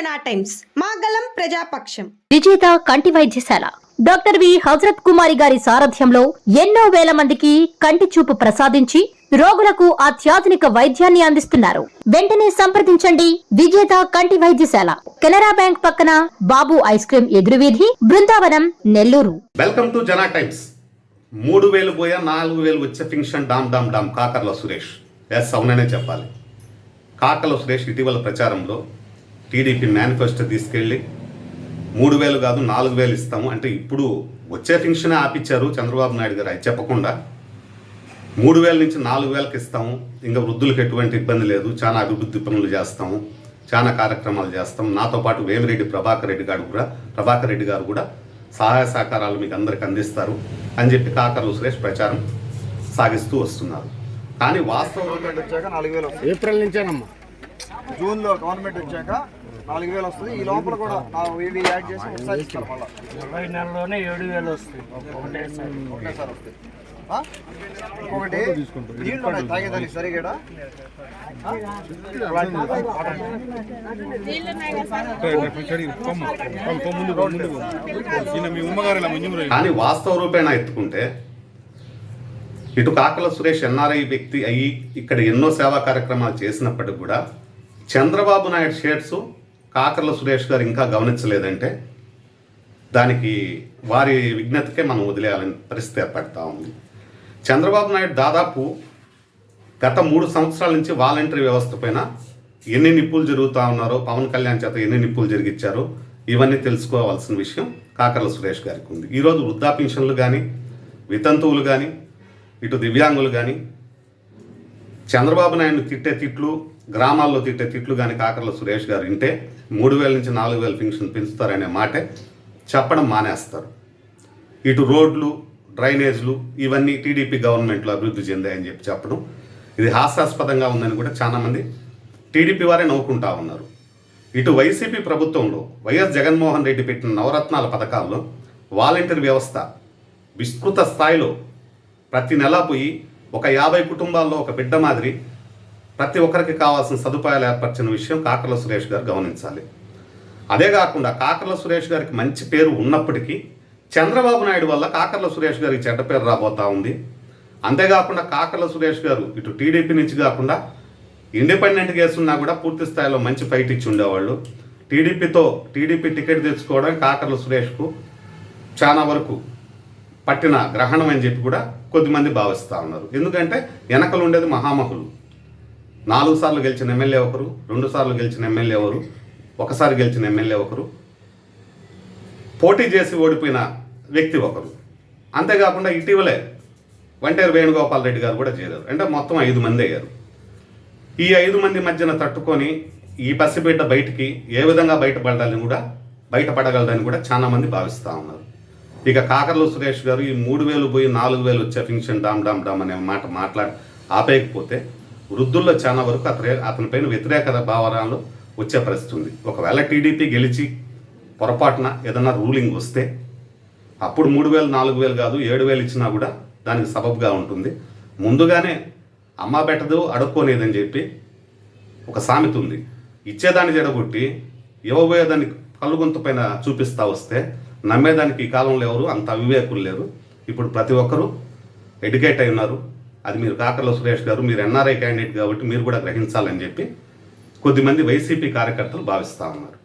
జనా టైమ్స్. మాగలం ప్రజాపక్షం. విజేత కంటి వైద్యశాల. Doctor V. హజరత్ కుమారి గారి సారథ్యంలో ఎన్నో వేల మందికి కంటి చూపు ప్రసాదించి రోగులకు అత్యాధునిక వైద్యాన్ని అందిస్తున్నారు. వెంటనే సంప్రదించండి విజేత కంటి వైద్యశాల. కెనరా బ్యాంక్ పక్కన బాబు ice cream ఎదురువీధి Brindavanam Nellore. Welcome to Jana times. మూడు వేలు పోయా నాలుగు వేలు వచ్చే ఫింక్షన్ డామ్ డామ్ డామ్ కాకర్ల సురేష్. ఎస్ అవుననే చెప్పాలి. కాకర్ల సురేష్ ఇటీవల ప్రచారంలో టీడీపీ మేనిఫెస్టో తీసుకెళ్ళి మూడు వేలు కాదు నాలుగు వేలు ఇస్తాము. అంటే ఇప్పుడు వచ్చే ఫింక్షన్ ఆపిచ్చారు చంద్రబాబు నాయుడు గారు అది చెప్పకుండా. మూడు వేల నుంచి నాలుగు వేలకు ఇస్తాము. ఇంకా వృద్ధులకు ఎటువంటి ఇబ్బంది లేదు. చాలా అభివృద్ధి పనులు చేస్తాము. చాలా కార్యక్రమాలు చేస్తాం నాతో పాటు వేమిరెడ్డి ప్రభాకర్ రెడ్డి గారు కూడా ప్రభాకర్ రెడ్డి గారు కూడా సహాయ సహకారాలు మీకు అందరికి అందిస్తారు అని చెప్పి కాకర్లు సురేష్ ప్రచారం సాగిస్తూ వస్తున్నారు. కానీ వాస్తవం ఏప్రిల్ నుంచేనమ్మా. జూన్లో గవర్నమెంట్ వచ్చాక నాలుగు వేలు వస్తుంది. ఈ లోపల కూడా ఇవి యాడ్ చేసి ఒకసారి ఇస్తారు మళ్ళా. ఇరవై నెలలోనే ఏడు వేలు వస్తాయి. ఒకటేసారి? ఇంకొకటి దీంట్లో ఉన్నాయి. తాగేదానికి సరిగడా కానీ వాస్తవ రూపేణ ఎత్తుకుంటే ఇటు కాకల సురేష్ ఎన్ఆర్ఐ వ్యక్తి అయ్యి ఇక్కడ ఎన్నో సేవా కార్యక్రమాలు చేసినప్పటికి కూడా చంద్రబాబు నాయుడు షేడ్స్ కాకర్ల సురేష్ గారు ఇంకా గమనించలేదంటే దానికి వారి విజ్ఞతకే మనం వదిలేయాలని పరిస్థితి ఏర్పడతా ఉంది. చంద్రబాబు నాయుడు దాదాపు గత మూడు సంవత్సరాల నుంచి వాలంటరీ వ్యవస్థ పైన ఎన్ని నిప్పులు జరుగుతూ ఉన్నారో పవన్ కళ్యాణ్ చేత ఎన్ని నిప్పులు జరిగించారో ఇవన్నీ తెలుసుకోవాల్సిన విషయం కాకర్ల సురేష్ గారికి ఉంది. ఈరోజు వృద్ధా పెన్షన్లు కానీ వితంతువులు కానీ ఇటు దివ్యాంగులు కానీ చంద్రబాబు నాయుడు తిట్టే తిట్లు గ్రామాల్లో తిట్టే తిట్లు కానీ కాకర్ల సురేష్ గారు వింటే మూడు వేల నుంచి నాలుగు వేల పెన్షన్ పెంచుతారనే మాటే చెప్పడం మానేస్తారు. ఇటు రోడ్లు డ్రైనేజ్లు ఇవన్నీ టీడీపీ గవర్నమెంట్లో అభివృద్ధి చెందాయని చెప్పి చెప్పడం ఇది హాస్యాస్పదంగా ఉందని కూడా చాలామంది టీడీపీ వారే నవ్వుకుంటా ఉన్నారు. ఇటు వైసీపీ ప్రభుత్వంలో వైఎస్ జగన్మోహన్ రెడ్డి పెట్టిన నవరత్నాల పథకాల్లో వాలంటీర్ వ్యవస్థ విస్తృత స్థాయిలో ప్రతి నెలా పోయి ఒక యాభై కుటుంబాల్లో ఒక బిడ్డ మాదిరి ప్రతి ఒక్కరికి కావాల్సిన సదుపాయాలు ఏర్పరిచిన విషయం కాకర్ల సురేష్ గారు గమనించాలి. అదే కాకుండా కాకర్ల సురేష్ గారికి మంచి పేరు ఉన్నప్పటికీ చంద్రబాబు నాయుడు వల్ల కాకర్ల సురేష్ గారికి చెడ్డ పేరు రాబోతా ఉంది. అంతేకాకుండా కాకర్ల సురేష్ గారు ఇటు టీడీపీ నుంచి కాకుండా ఇండిపెండెంట్ కేసున్నా కూడా పూర్తి స్థాయిలో మంచి ఫైట్ ఇచ్చి ఉండేవాళ్ళు. టీడీపీతో టీడీపీ టికెట్ తెచ్చుకోవడం కాకర్ల సురేష్కు చాలా వరకు పట్టిన గ్రహణం అని చెప్పి కూడా కొద్దిమంది భావిస్తూ ఉన్నారు. ఎందుకంటే వెనకలు ఉండేది మహామహులు. నాలుగు సార్లు గెలిచిన ఎమ్మెల్యే ఒకరు రెండు సార్లు గెలిచిన ఎమ్మెల్యే ఒకరు ఒకసారి గెలిచిన ఎమ్మెల్యే ఒకరు పోటీ చేసి ఓడిపోయిన వ్యక్తి ఒకరు. అంతేకాకుండా ఇటీవలే వంటేరు వేణుగోపాల్ రెడ్డి గారు కూడా చేరారు. అంటే మొత్తం ఐదు మంది అయ్యారు. ఈ ఐదు మంది మధ్యన తట్టుకొని ఈ పసిబిడ్డ బయటికి ఏ విధంగా బయటపడాలని కూడా బయటపడగలదని కూడా చాలా మంది భావిస్తూ ఉన్నారు. ఇక కాకర్లు సురేష్ గారు ఈ మూడు వేలు పోయి నాలుగు వేలు వచ్చే ఫింక్షన్ డామ్ డామ్ డామ్ అనే మాట మాట్లాడి ఆపేయకపోతే వృద్ధుల్లో చాలా వరకు అతని అతనిపైన వ్యతిరేకత భావనలు వచ్చే పరిస్థితి ఉంది. ఒకవేళ టీడీపీ గెలిచి పొరపాటున ఏదన్నా రూలింగ్ వస్తే అప్పుడు మూడు వేలు నాలుగు వేలు కాదు ఏడు వేలు ఇచ్చినా కూడా దానికి సబబ్గా ఉంటుంది. ముందుగానే అమ్మ పెట్టదు అడుక్కోనేదని చెప్పి ఒక సామెత ఉంది. ఇచ్చేదాన్ని జడగొట్టి ఇవ్వబోయేదాన్ని కళ్ళుగొంత పైన చూపిస్తా వస్తే నమ్మేదానికి ఈ కాలంలో ఎవరు అంత అవివేకులు లేరు. ఇప్పుడు ప్రతి ఒక్కరూ ఎడ్యుకేట్ అయి ఉన్నారు. అది మీరు కాకర్ల సురేష్ గారు మీరు ఎన్ఆర్ఐ క్యాండిడేట్ కాబట్టి మీరు కూడా గ్రహించాలని చెప్పి కొద్దిమంది వైసీపీ కార్యకర్తలు భావిస్తూ ఉన్నారు.